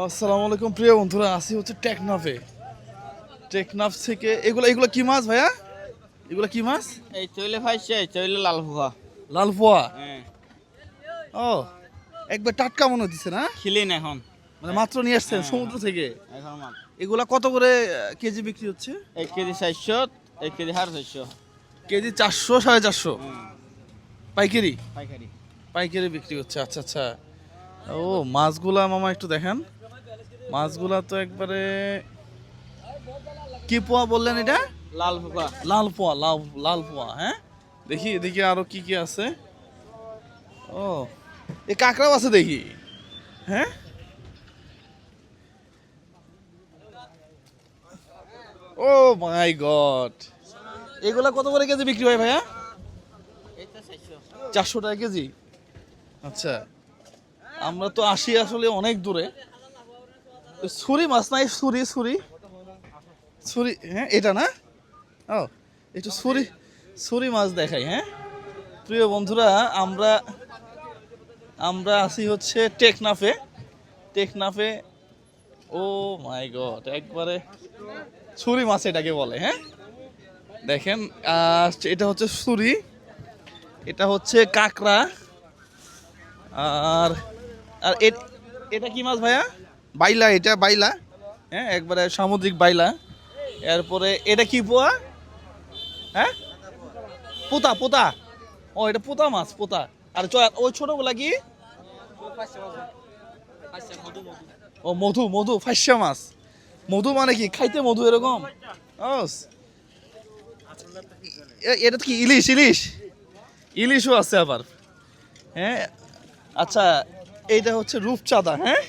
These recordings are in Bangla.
আসসালামু আলাইকুম প্রিয় বন্ধুরা আসি হচ্ছে টেকনাফে। টেকনাফ থেকে এগুলো এগুলো কি মাছ ভাইয়া? এগুলো কি মাছ? এই চইলে ফাইছে চইলে লাল ফুয়া লাল পোয়া হ্যাঁ। ও একবার টাটকা মনে হচ্ছে না? খিলিন এখন। মানে মাত্র নিয়ে আসছেন হ্যাঁ। সমুদ্র থেকে? এখন এগুলা কত করে কেজি বিক্রি হচ্ছে? এক কেজি চারশো এক কেজি হার চারশো। কেজি চারশো সাড়ে চারশো? পাইকারি? পাইকারি। পাইকারি বিক্রি হচ্ছে আচ্ছা আচ্ছা। ও মাছগুলা মামা একটু দেখেন। মাছগুলা তো একবারে কি পোয়া বললেন এটা? লাল ফুয়া লাল পোয়া লাল লাল পোয়া হ্যাঁ? দেখি এদিকে আরও কি কি আছে। ও এ কাঁকড়াও আছে দেখি। হ্যাঁ? Oh my God. এগুলা কত করে কেজি বিক্রি হয় ভাইয়া? চারশো টাকা কেজি। আচ্ছা আমরা তো আসি আসলে অনেক দূরে। ছুরি মাছ নাই, ছুরি ছুরি। ছুরি হ্যাঁ এটা না? ও, একটু ছুরি ছুরি মাছ দেখাই হ্যাঁ? প্রিয় বন্ধুরা, আমরা আমরা আসি হচ্ছে টেকনাফে। টেকনাফে, ও মাই গড, একবারে ছুরি মাছ এটাকে বলে হ্যাঁ? দেখেন এটা হচ্ছে ছুরি, এটা হচ্ছে কাঁকড়া, আর আর এটা কি মাছ ভাইয়া? বাইলা, এটা বাইলা? হ্যাঁ একবারে সামুদ্রিক বাইলা। এরপরে, এটা কি পোয়া? হ্যাঁ? পোতা পোতা। ও, এটা পোতা মাছ, পোতা। আর ওই ছোটগুলা কি? ও, মধু মধু, ফাইসা মাছ। মধু মানে কি? খাইতে মধু এরকম? এটা কি, ইলিশ ইলিশ? ইলিশও আছে আবার। হ্যাঁ? আচ্ছা এইটা হচ্ছে রূপচাঁদা হ্যাঁ?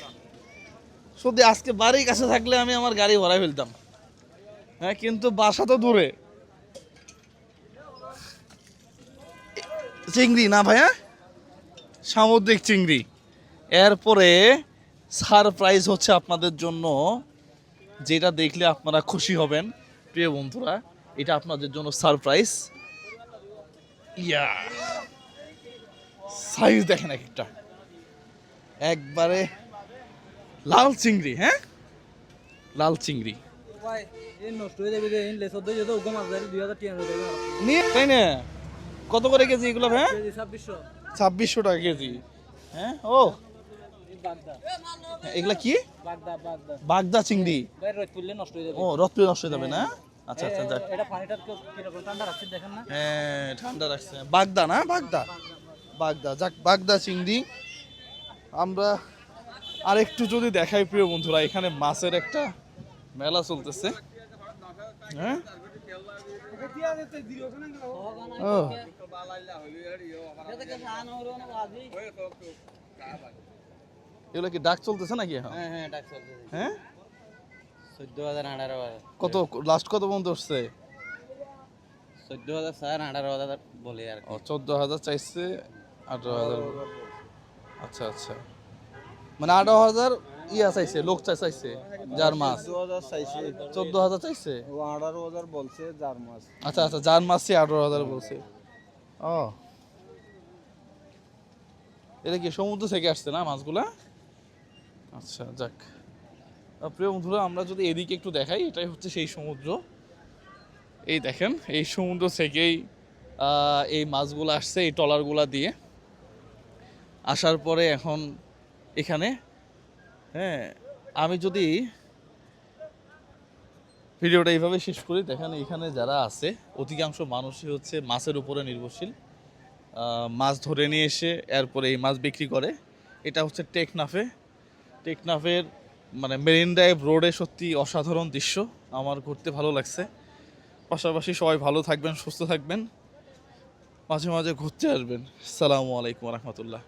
সত্যি আজকে বাড়ির কাছে থাকলে আমি আমার গাড়ি ভরাই ফেলতাম। হ্যাঁ কিন্তু বাসা তো দূরে। চিংড়ি না ভাইয়া? সামুদ্রিক চিংড়ি। এরপরে সারপ্রাইজ হচ্ছে আপনাদের জন্য। যেটা দেখলে আপনারা খুশি হবেন, প্রিয় বন্ধুরা, এটা আপনাদের জন্য সারপ্রাইজ। ইয়া সাইজ দেখেন এক একটা। একবারে লাল চিংড়ি হ্যাঁ? লাল চিংড়ি। হয়ে তাই না? কত করে কেজি এগুলো হ্যাঁ? ছাব্বিশশো। টাকা কেজি হ্যাঁ? ও। বাগদা। এগুলা কি? বাগদা চিংড়ি। হয়ে ও রত্ন নষ্ট হয়ে যাবে না? আচ্ছা আচ্ছা যাক। হ্যাঁ ঠান্ডা রাখছে। বাগদা না? বাগদা। বাগদা। যাক বাগদা চিংড়ি। আমরা আর একটু যদি দেখাই প্রিয় বন্ধুরা এখানে মাছের একটা মেলা চলতেছে। হ্যাঁ? এগুলো কি ডাক চলতেছে নাকি হ্যাঁ হ্যাঁ ডাক হ্যাঁ? চোদ্দ হাজার আঠারো হাজার। কত লাস্ট কত পর্যন্ত উঠছে? চোদ্দ হাজার স্যার আঠারো হাজার বলে আর চোদ্দ হাজার চাইছে আঠারো হাজার। আচ্ছা আচ্ছা। মানে আঠারো হাজার ইয়া চাইছে লোক চাইছে যার মাছ। চোদ্দ হাজার চাইছে। আঠারো হাজার বলছে যার মাছ। আচ্ছা আচ্ছা যার মাছ আঠারো হাজার বলছে। ও। এটা কি সমুদ্র থেকে আসছে না মাছগুলা? আচ্ছা যাক। প্রিয় বন্ধুরা আমরা যদি এদিকে একটু দেখাই এটাই হচ্ছে সেই সমুদ্র। এই দেখেন এই সমুদ্র থেকেই আহ, এই মাছগুলো আসছে এই ট্রলারগুলা দিয়ে। আসার পরে এখন এখানে। হ্যাঁ আমি যদি ভিডিওটা এইভাবে শেষ করি, দেখেন এখানে যারা আছে, অধিকাংশ মানুষই হচ্ছে মাছের উপরে নির্ভরশীল। মাছ ধরে নিয়ে এসে এরপরে এই মাছ বিক্রি করে। এটা হচ্ছে টেকনাফে। টেকনাফের মানে মেরিন ড্রাইভ রোডে সত্যি অসাধারণ দৃশ্য। আমার ঘুরতে ভালো লাগছে। পাশাপাশি সবাই ভালো থাকবেন, সুস্থ থাকবেন। মাঝে মাঝে ঘুরতে আসবেন। সালামু আলাইকুম রহমতুল্লাহ।